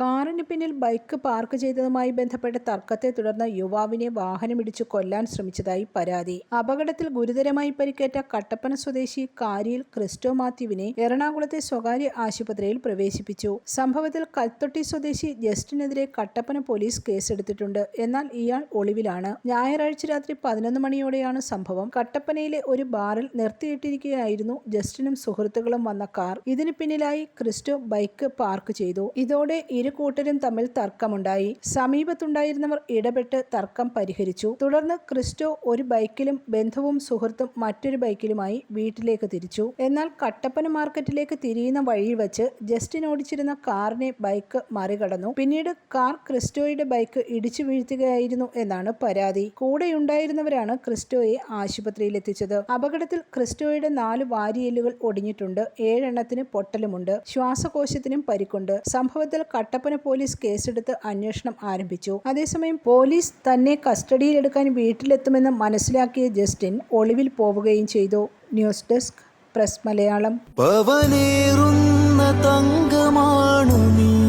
കാറിന് പിന്നിൽ bike park ചെയ്തതുമായി ബന്ധപ്പെട്ട തർക്കത്തെ തുടർന്ന് യുവാവിനെ വാഹനമിടിച്ചു കൊല്ലാൻ ശ്രമിച്ചതായി പരാതി. അപകടത്തിൽ ഗുരുതരമായി പരിക്കേറ്റ കട്ടപ്പന സ്വദേശി കാരിയിൽ ക്രിസ്റ്റോ മാത്യുവിനെ എറണാകുളത്തെ സ്വകാര്യ ആശുപത്രിയിൽ പ്രവേശിപ്പിച്ചു. സംഭവത്തിൽ കൽത്തൊട്ടി സ്വദേശി ജസ്റ്റിനെതിരെ കട്ടപ്പന പോലീസ് കേസെടുത്തിട്ടുണ്ട്. എന്നാൽ ഇയാൾ ഒളിവിലാണ്. ഞായറാഴ്ച രാത്രി പതിനൊന്ന് മണിയോടെയാണ് സംഭവം. കട്ടപ്പനയിലെ ഒരു ബാറിൽ നിർത്തിയിട്ടിരിക്കുകയായിരുന്നു ജസ്റ്റിനും സുഹൃത്തുക്കളും വന്ന കാർ. ഇതിന് പിന്നിലായി ക്രിസ്റ്റോ ബൈക്ക് പാർക്ക് ചെയ്തു. ഇതോടെ ഇരു കൂട്ടരും തമ്മിൽ തർക്കമുണ്ടായി. സമീപത്തുണ്ടായിരുന്നവർ ഇടപെട്ട് തർക്കം പരിഹരിച്ചു. തുടർന്ന് ക്രിസ്റ്റോ ഒരു ബൈക്കിലും ബന്ധുവും സുഹൃത്തും മറ്റൊരു ബൈക്കിലുമായി വീട്ടിലേക്ക് തിരിച്ചു. എന്നാൽ കട്ടപ്പന മാർക്കറ്റിലേക്ക് തിരിയുന്ന വഴിയിൽ വച്ച് ജസ്റ്റിൻ ഓടിച്ചിരുന്ന കാറിനെ ബൈക്ക് മറികടന്നു. പിന്നീട് കാർ ക്രിസ്റ്റോയുടെ ബൈക്ക് ഇടിച്ചു വീഴ്ത്തുകയായിരുന്നു എന്നാണ് പരാതി. കൂടെയുണ്ടായിരുന്നവരാണ് ക്രിസ്റ്റോയെ ആശുപത്രിയിൽ എത്തിച്ചത് അപകടത്തിൽ ക്രിസ്റ്റോയുടെ നാല് വാരിയെല്ലുകൾ ഒടിഞ്ഞിട്ടുണ്ട്. ഏഴെണ്ണത്തിന് പൊട്ടലുമുണ്ട്. ശ്വാസകോശത്തിനും പരിക്കുണ്ട്. സംഭവത്തിൽ കട്ടപ്പന പോലീസ് കേസെടുത്ത് അന്വേഷണം ആരംഭിച്ചു. അതേസമയം പോലീസ് തന്നെ കസ്റ്റഡിയിലെടുക്കാൻ വീട്ടിലെത്തുമെന്ന് മനസ്സിലാക്കിയ ജസ്റ്റിൻ ഒളിവിൽ പോവുകയും ചെയ്തു. News desk press Malayalam. തങ്കമാണു നീ.